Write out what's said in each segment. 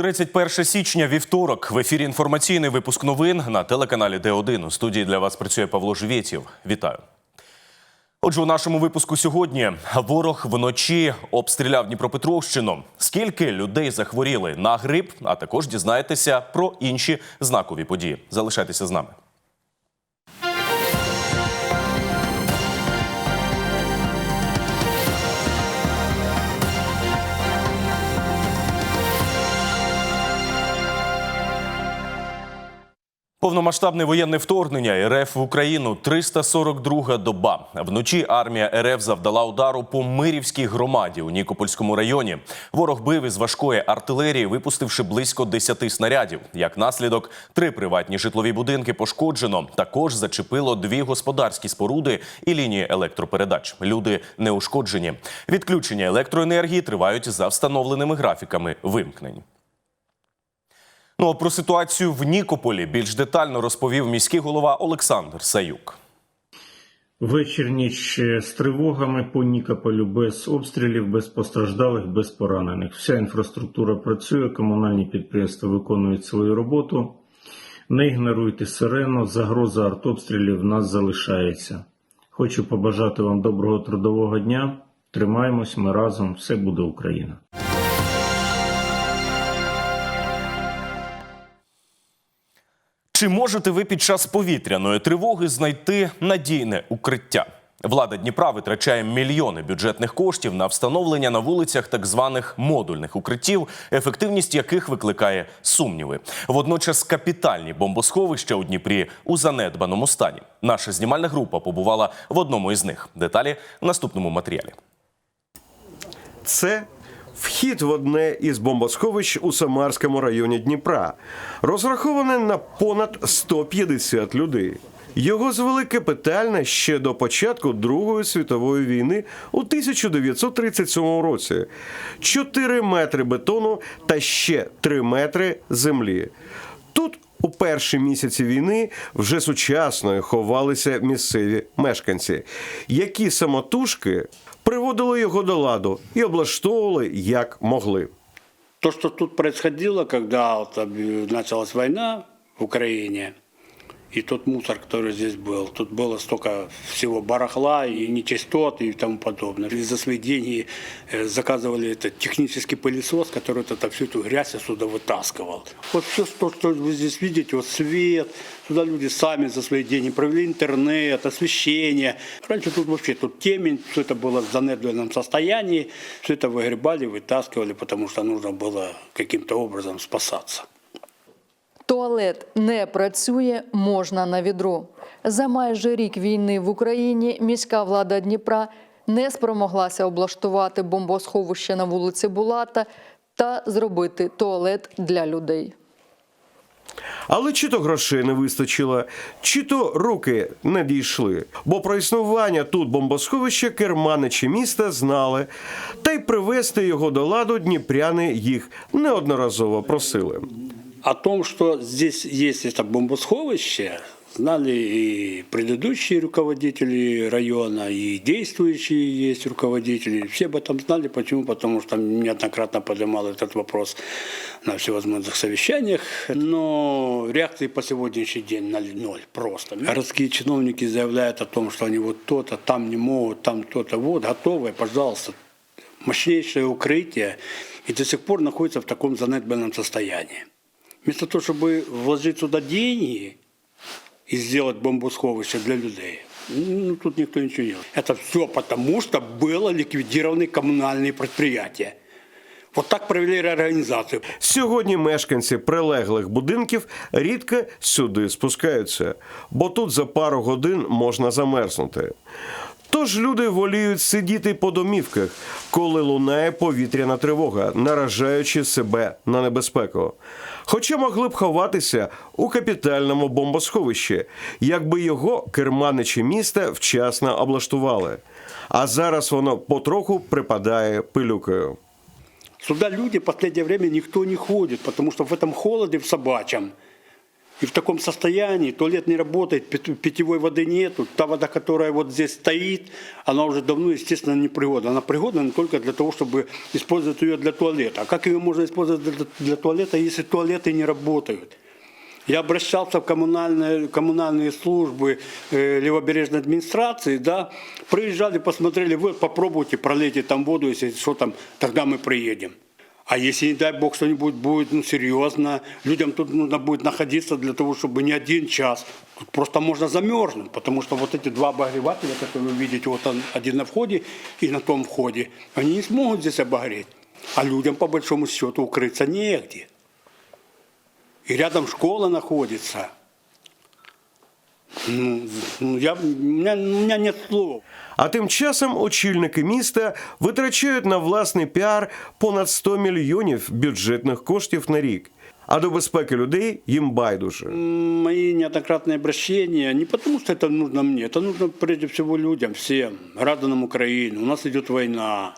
31 січня, вівторок. В ефірі інформаційний випуск новин на телеканалі Д1. У студії для вас працює Павло Живєтєв. Вітаю. Отже, у нашому випуску сьогодні ворог вночі обстріляв Дніпропетровщину. Скільки людей захворіли на грип, а також дізнаєтеся про інші знакові події. Залишайтеся з нами. Повномасштабне воєнне вторгнення РФ в Україну 342 доба. Вночі армія РФ завдала удару по Мирівській громаді у Нікопольському районі. Ворог бив із важкої артилерії, випустивши близько 10 снарядів. Як наслідок, три приватні житлові будинки пошкоджено. Також зачепило дві господарські споруди і лінії електропередач. Люди не ушкоджені. Відключення електроенергії тривають за встановленими графіками вимкнень. Ну а про ситуацію в Нікополі більш детально розповів міський голова Олександр Саюк. Вечір ніч з тривогами по Нікополю без обстрілів, без постраждалих, без поранених. Вся інфраструктура працює, комунальні підприємства виконують свою роботу. Не ігноруйте сирену, загроза артобстрілів в нас залишається. Хочу побажати вам доброго трудового дня. Тримаємось, ми разом, все буде Україна. Чи можете ви під час повітряної тривоги знайти надійне укриття? Влада Дніпра витрачає мільйони бюджетних коштів на встановлення на вулицях так званих модульних укриттів, ефективність яких викликає сумніви. Водночас капітальні бомбосховища у Дніпрі у занедбаному стані. Наша знімальна група побувала в одному із них. Деталі в наступному матеріалі. Це вхід в одне із бомбосховищ у Самарському районі Дніпра, розраховане на понад 150 людей. Його звели капітально ще до початку Другої світової війни у 1937 році. 4 метри бетону та ще 3 метри землі. Тут у перші місяці війни вже сучасною ховалися місцеві мешканці, які самотужки приводили його до ладу і облаштовували як могли. То, що тут відбувалося, коли почалась війна в Украине, и тот мусор, который здесь был, тут было столько всего барахла и нечистот и тому подобное. И за свои деньги э, заказывали этот технический пылесос, который вот это, всю эту грязь отсюда вытаскивал. Вот все, что, что вы здесь видите, вот свет, сюда люди сами за свои деньги провели интернет, освещение. Раньше тут вообще тут темень, все это было в занедбанном состоянии, все это выгребали, вытаскивали, потому что нужно было каким-то образом спасаться. Туалет не працює, можна на відру. За майже рік війни в Україні міська влада Дніпра не спромоглася облаштувати бомбосховище на вулиці Булата та зробити туалет для людей. Але чи то грошей не вистачило, чи то руки не дійшли. Бо про існування тут бомбосховища керманичі міста знали, та й привести його до ладу дніпряни їх неодноразово просили. О том, что здесь есть это бомбосховище, знали и предыдущие руководители района, и действующие есть руководители. Все об этом знали. Почему? Потому что неоднократно поднимал этот вопрос на всевозможных совещаниях. Но реакции по сегодняшний день ноль, ноль просто. Городские чиновники заявляют о том, что они вот то-то, там не могут, там то-то. Вот, готовое, пожалуйста. Мощнейшее укрытие. И до сих пор находится в таком занедбанном состоянии. Вместо того, чтобы вложить сюда деньги и сделать бомбосховище для людей, ну, тут никто ничего не делает. Это все потому, что было ликвидированы коммунальные предприятия. Вот так провели реорганизацию. Сьогодні мешканці прилеглих будинків рідко сюди спускаються, бо тут за пару годин можна замерзнути. Тож люди воліють сидіти по домівках, коли лунає повітряна тривога, наражаючи себе на небезпеку. Хоча могли б ховатися у капітальному бомбосховищі, якби його керманичі міста вчасно облаштували. А зараз воно потроху припадає пилюкою. Сюда люди в последнее время никто не ходит, потому что в этом холоде в собачьем И в таком состоянии туалет не работает, пит- питьевой воды нету. Та вода, которая вот здесь стоит, она уже давно, естественно, не пригодна. Она пригодна только для того, чтобы использовать ее для туалета. А как ее можно использовать для, для туалета, если туалеты не работают? Я обращался в коммунальные, коммунальные службы э, левобережной администрации, да, приезжали, посмотрели, вы попробуйте пролейте там воду, если что там, тогда мы приедем. А если, не дай бог, что-нибудь будет, ну, серьезно, людям тут нужно будет находиться для того, чтобы не один час. Тут просто можно замерзнуть, потому что вот эти два обогревателя, которые вы видите, вот он один на входе и на том входе, они не смогут здесь обогреть. А людям, по большому счету, укрыться негде. И рядом школа находится. Ну, ну, я, у, меня, у меня нет слов. А тим часом очільники міста витрачають на власний піар понад 100 мільйонів бюджетних коштів на рік. А до безпеки людей їм байдуже. М, Мои неоднократные обращения не потому, что это нужно мне, это нужно прежде всего людям, всем, гражданам Украины. У нас идет война.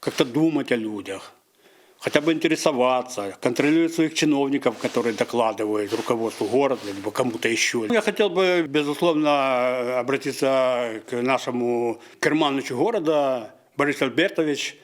Как-то думать о людях. Хотя бы интересоваться, контролировать своих чиновников, которые докладывают руководству города, либо кому-то еще. Я хотел бы, безусловно, обратиться к нашему керманычу города, Борис Альбертович.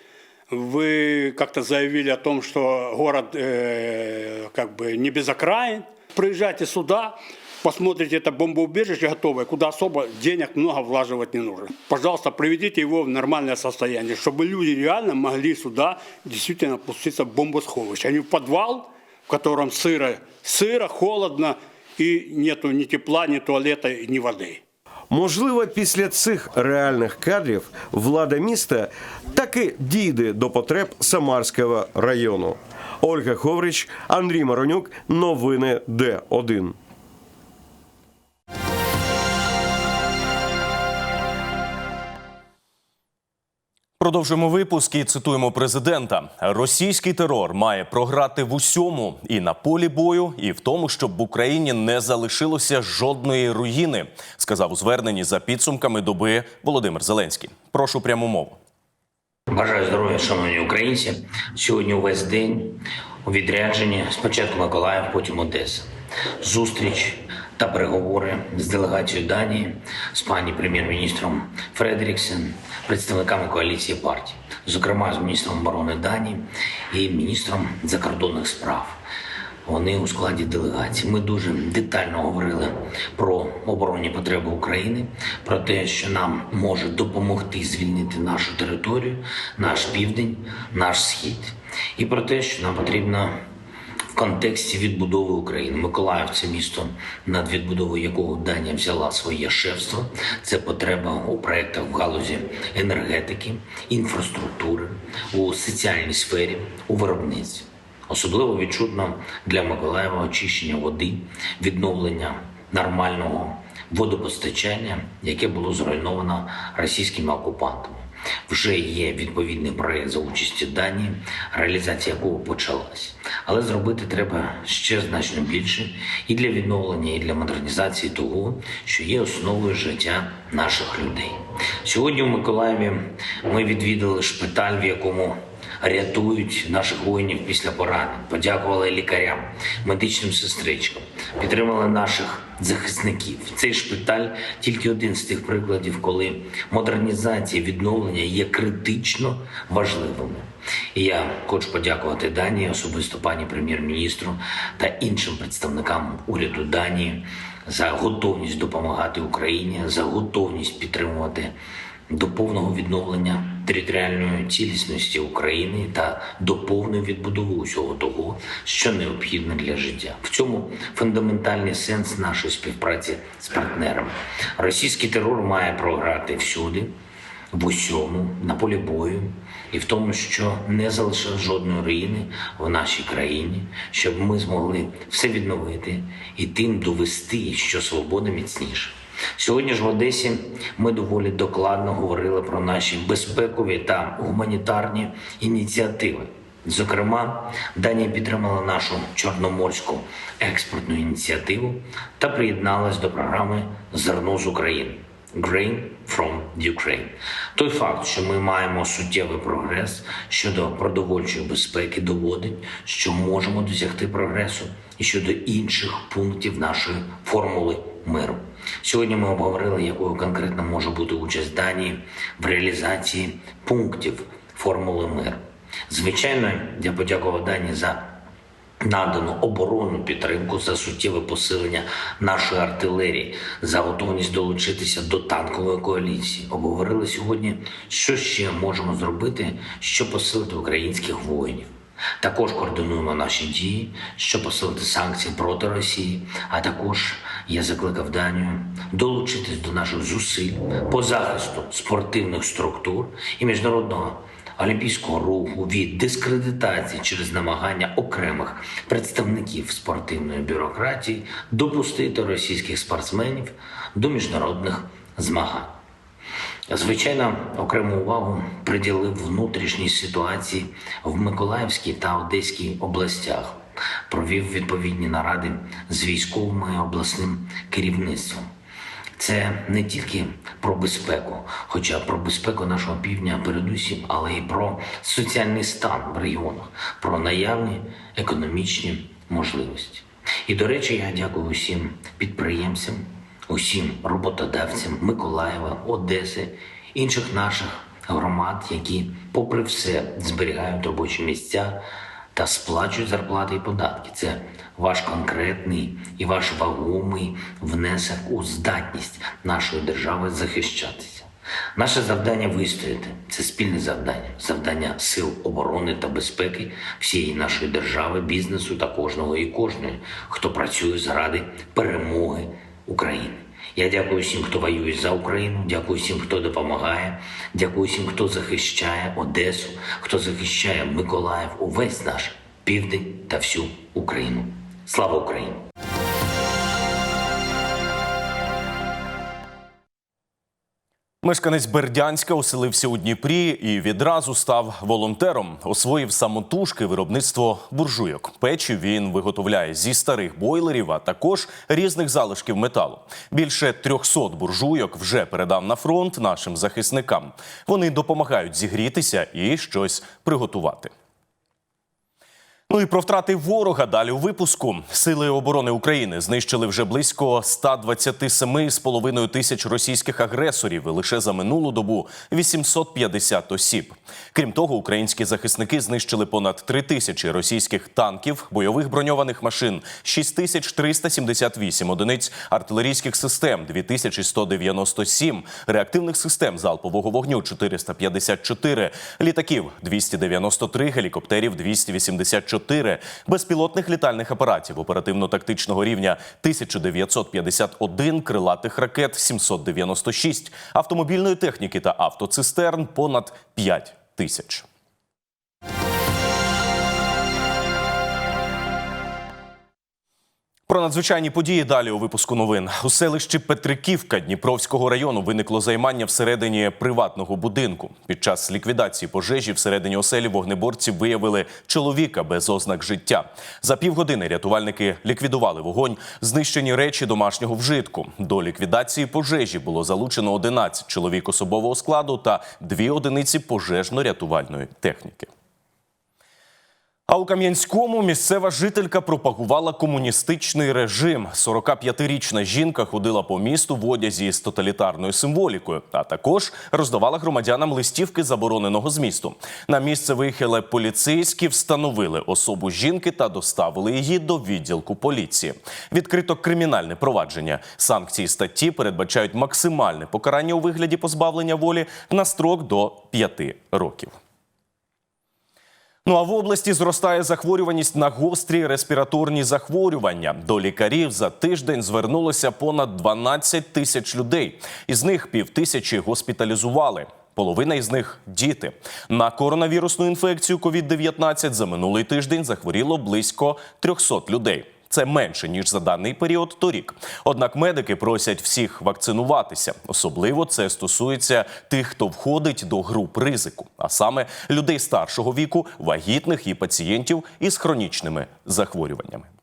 Вы как-то заявили о том, что город э, как бы не без окраин. Приезжайте сюда, посмотрите это бомбоубежище готовое, куда особо денег много влаживать не нужно. Пожалуйста, приведите его в нормальное состояние, чтобы люди реально могли сюда действительно опуститься в бомбосховище, а не в подвал, в котором сыро, сыро, холодно и нету ни тепла, ни туалета, ни воды. Можливо, після цих реальних кадрів влада міста таки дійде до потреб Самарського району. Ольга Ховрич, Андрій Маронюк, новини Д1. Продовжуємо випуск і цитуємо президента. Російський терор має програти в усьому і на полі бою, і в тому, щоб в Україні не залишилося жодної руїни, сказав у зверненні за підсумками доби Володимир Зеленський. Прошу пряму мову. Бажаю здоров'я, шановні українці. Сьогодні увесь день у відрядженні спочатку Миколаїв, потім Одеса. Зустріч та переговори з делегацією Данії, з пані прем'єр-міністром Фредеріксен, представниками коаліції партій, зокрема з міністром оборони Данії і міністром закордонних справ. Вони у складі делегації. Ми дуже детально говорили про оборонні потреби України, про те, що нам може допомогти звільнити нашу територію, наш південь, наш схід, і про те, що нам потрібно в контексті відбудови України. Миколаїв це місто, над відбудовою якого Данія взяла своє шефство. Це потреба у проєктах в галузі енергетики, інфраструктури, у соціальній сфері, у виробництві. Особливо відчутно для Миколаєва очищення води, відновлення нормального водопостачання, яке було зруйновано російськими окупантами. Вже є відповідний проєкт за участі Данії, реалізація якого почалась. Але зробити треба ще значно більше і для відновлення, і для модернізації того, що є основою життя наших людей. Сьогодні у Миколаєві ми відвідали шпиталь, в якому рятують наших воїнів після поранень, подякували лікарям, медичним сестричкам, підтримали наших захисників. Цей шпиталь тільки один з тих прикладів, коли модернізація, відновлення є критично важливими. І я хочу подякувати Данії, особисто пані прем'єр-міністру та іншим представникам уряду Данії за готовність допомагати Україні, за готовність підтримувати до повного відновлення територіальної цілісності України та до повної відбудови усього того, що необхідно для життя. В цьому фундаментальний сенс нашої співпраці з партнерами. Російський терор має програти всюди, в усьому, на полі бою, і в тому, що не залишилось жодної руїни в нашій країні, щоб ми змогли все відновити і тим довести, що свобода міцніша. Сьогодні ж в Одесі ми доволі докладно говорили про наші безпекові та гуманітарні ініціативи. Зокрема, Данія підтримала нашу чорноморську експортну ініціативу та приєдналась до програми Зерно з України. Grain from Ukraine. Той факт, що ми маємо суттєвий прогрес щодо продовольчої безпеки, доводить, що можемо досягти прогресу і щодо інших пунктів нашої формули миру. Сьогодні ми обговорили, якою конкретно може бути участь Данії в реалізації пунктів формули миру. Звичайно, я подякував Данії за надану оборонну підтримку за суттєве посилення нашої артилерії, за готовність долучитися до танкової коаліції. Обговорили сьогодні, що ще можемо зробити, щоб посилити українських воїнів. Також координуємо наші дії, щоб посилити санкції проти Росії. А також я закликав Данію долучитись до наших зусиль по захисту спортивних структур і міжнародного олімпійського руху від дискредитації через намагання окремих представників спортивної бюрократії допустити російських спортсменів до міжнародних змагань. Звичайно, окрему увагу приділив внутрішній ситуації в Миколаївській та Одеській областях. Провів відповідні наради з військовим і обласним керівництвом. Це не тільки про безпеку, хоча про безпеку нашого півдня передусім, але й про соціальний стан в регіонах, про наявні економічні можливості. І до речі, я дякую усім підприємцям, усім роботодавцям Миколаєва, Одеси, інших наших громад, які, попри все, зберігають робочі місця та сплачують зарплати і податки. Це ваш конкретний і ваш вагомий внесок у здатність нашої держави захищатися. Наше завдання вистояти це спільне завдання, завдання сил оборони та безпеки всієї нашої держави, бізнесу та кожного і кожної, хто працює заради перемоги України. Я дякую всім, хто воює за Україну. Дякую всім, хто допомагає. Дякую всім, хто захищає Одесу, хто захищає Миколаїв, увесь наш південь та всю Україну. Слава Україні! Мешканець Бердянська оселився у Дніпрі і відразу став волонтером. Освоїв самотужки виробництво буржуйок. Печі він виготовляє зі старих бойлерів, а також різних залишків металу. Більше 300 буржуйок вже передав на фронт нашим захисникам. Вони допомагають зігрітися і щось приготувати. Ну і про втрати ворога далі у випуску. Сили оборони України знищили вже близько 127,5 тисяч російських агресорів і лише за минулу добу 850 осіб. Крім того, українські захисники знищили понад 3 тисячі російських танків, бойових броньованих машин, 6378 одиниць артилерійських систем, 2197, реактивних систем залпового вогню 454, літаків 293, гелікоптерів 284, безпілотних літальних апаратів оперативно-тактичного рівня 1951, крилатих ракет 796, автомобільної техніки та автоцистерн понад 5 тисяч. Про надзвичайні події далі у випуску новин у селищі Петриківка Дніпровського району виникло займання всередині приватного будинку. Під час ліквідації пожежі всередині оселі вогнеборці виявили чоловіка без ознак життя. За півгодини рятувальники ліквідували вогонь, знищені речі домашнього вжитку. До ліквідації пожежі було залучено 11 чоловік особового складу та дві одиниці пожежно-рятувальної техніки. А у Кам'янському місцева жителька пропагувала комуністичний режим. 45-річна жінка ходила по місту в одязі з тоталітарною символікою, а також роздавала громадянам листівки забороненого змісту. На місце виїхали поліцейські, встановили особу жінки та доставили її до відділку поліції. Відкрито кримінальне провадження. Санкції статті передбачають максимальне покарання у вигляді позбавлення волі на строк до 5 років. Ну а в області зростає захворюваність на гострі респіраторні захворювання. До лікарів за тиждень звернулося понад 12 тисяч людей. Із них півтисячі госпіталізували. Половина із них діти. На коронавірусну інфекцію COVID-19 за минулий тиждень захворіло близько 300 людей. Це менше ніж за даний період торік. Однак медики просять всіх вакцинуватися. Особливо це стосується тих, хто входить до груп ризику, а саме людей старшого віку, вагітних і пацієнтів із хронічними захворюваннями.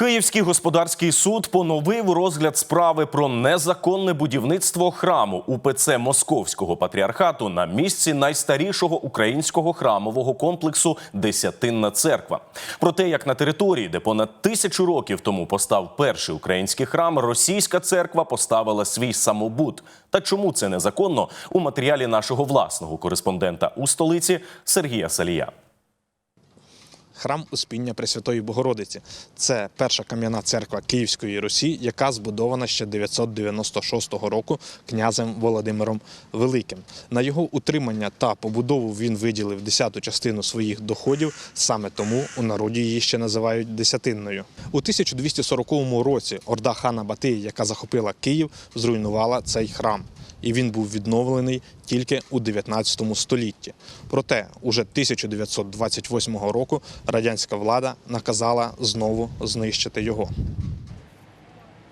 Київський господарський суд поновив розгляд справи про незаконне будівництво храму УПЦ Московського патріархату на місці найстарішого українського храмового комплексу Десятинна церква. Про те, як на території, де понад тисячу років тому постав перший український храм, російська церква поставила свій самобут. Та чому це незаконно у матеріалі нашого власного кореспондента у столиці Сергія Салія. Храм Успіння Пресвятої Богородиці. Це перша кам'яна церква Київської Русі, яка збудована ще 996 року князем Володимиром Великим. На його утримання та побудову він виділив десяту частину своїх доходів. Саме тому у народі її ще називають десятинною. У 1240 році орда хана Батия, яка захопила Київ, зруйнувала цей храм. І він був відновлений тільки у 19 столітті. Проте, уже 1928 року радянська влада наказала знову знищити його.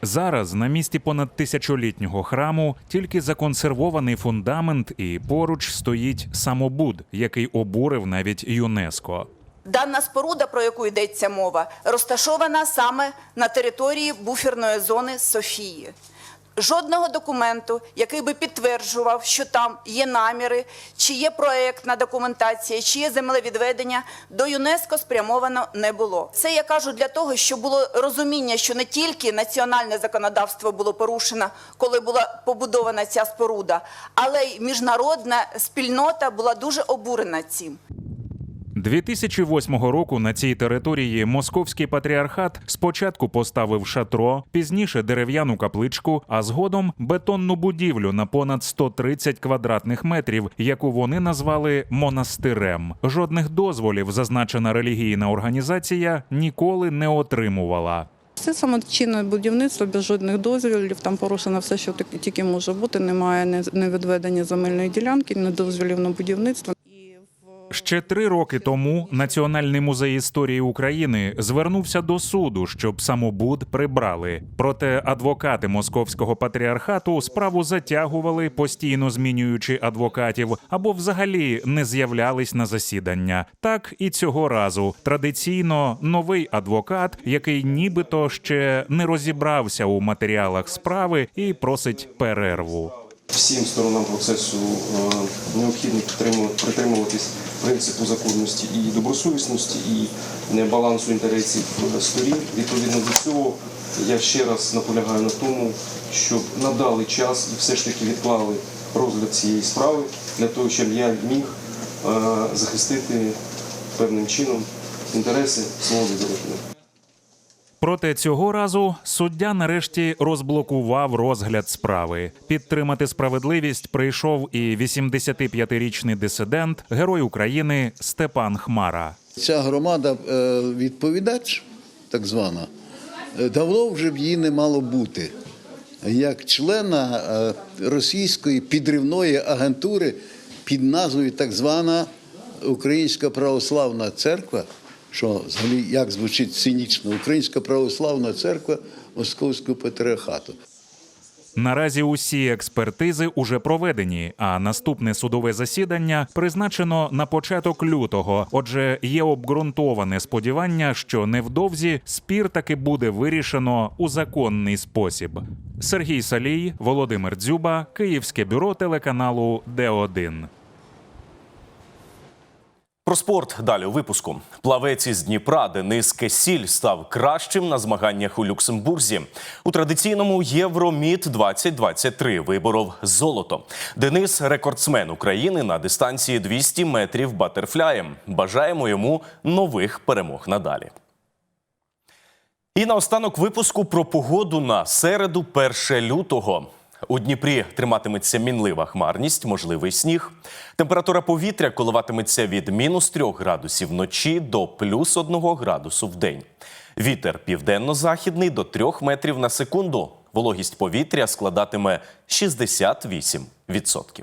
Зараз на місці понад тисячолітнього храму тільки законсервований фундамент, і поруч стоїть самобуд, який обурив навіть ЮНЕСКО. Дана споруда, про яку йдеться мова, розташована саме на території буферної зони Софії. Жодного документу, який би підтверджував, що там є наміри, чи є проектна документація, чи є землевідведення, до ЮНЕСКО спрямовано не було. Це я кажу для того, щоб було розуміння, що не тільки національне законодавство було порушено, коли була побудована ця споруда, але й міжнародна спільнота була дуже обурена цим. 2008 року на цій території московський патріархат спочатку поставив шатро, пізніше дерев'яну капличку, а згодом бетонну будівлю на понад 130 квадратних метрів, яку вони назвали монастирем. Жодних дозволів зазначена релігійна організація ніколи не отримувала. Це самочинне будівництво без жодних дозволів. Там порушено все, що тільки- може бути. Немає не- не земельної ділянки, не дозволів на будівництво. Ще три роки тому Національний музей історії України звернувся до суду, щоб самобуд прибрали. Проте адвокати московського патріархату справу затягували, постійно змінюючи адвокатів, або взагалі не з'являлись на засідання. Так і цього разу традиційно новий адвокат, який нібито ще не розібрався у матеріалах справи, і просить перерву. Всім сторонам процесу е, необхідно притримуватись принципу законності і добросовісності, і балансу інтересів е, сторін. Відповідно до цього, я ще раз наполягаю на тому, щоб надали час і все ж таки відклали розгляд цієї справи для того, щоб я міг е, захистити певним чином інтереси свого відродження. Проте цього разу суддя нарешті розблокував розгляд справи. Підтримати справедливість прийшов і 85-річний дисидент, герой України Степан Хмара. Ця громада е, відповідач, так звана, е, давно вже б її не мало бути. Як члена е, російської підривної агентури під назвою так звана Українська православна церква, що взагалі як звучить цинічно, Українська православна церква Московського патріархату. Наразі усі експертизи уже проведені, а наступне судове засідання призначено на початок лютого. Отже, є обґрунтоване сподівання, що невдовзі спір таки буде вирішено у законний спосіб. Сергій Салій, Володимир Дзюба, Київське бюро телеканалу Д1. Про спорт далі у випуску. Плавець із Дніпра Денис Кесіль став кращим на змаганнях у Люксембурзі. У традиційному Євроміт 2023 виборов золото. Денис рекордсмен України на дистанції 200 метрів батерфляєм. Бажаємо йому нових перемог надалі. І наостанок випуску про погоду на середу 1 лютого. У Дніпрі триматиметься мінлива хмарність, можливий сніг. Температура повітря коливатиметься від мінус 3 градусів вночі до плюс 1 градусу в день. Вітер південно-західний до 3 метрів на секунду. Вологість повітря складатиме 68%.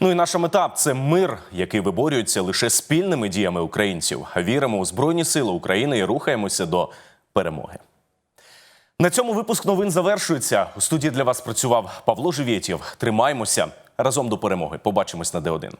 Ну і наша мета це мир, який виборюється лише спільними діями українців. Віримо у Збройні Сили України і рухаємося до перемоги. На цьому випуск новин завершується. У студії для вас працював Павло Живєтєв. Тримаємося разом до перемоги. Побачимось на Д1.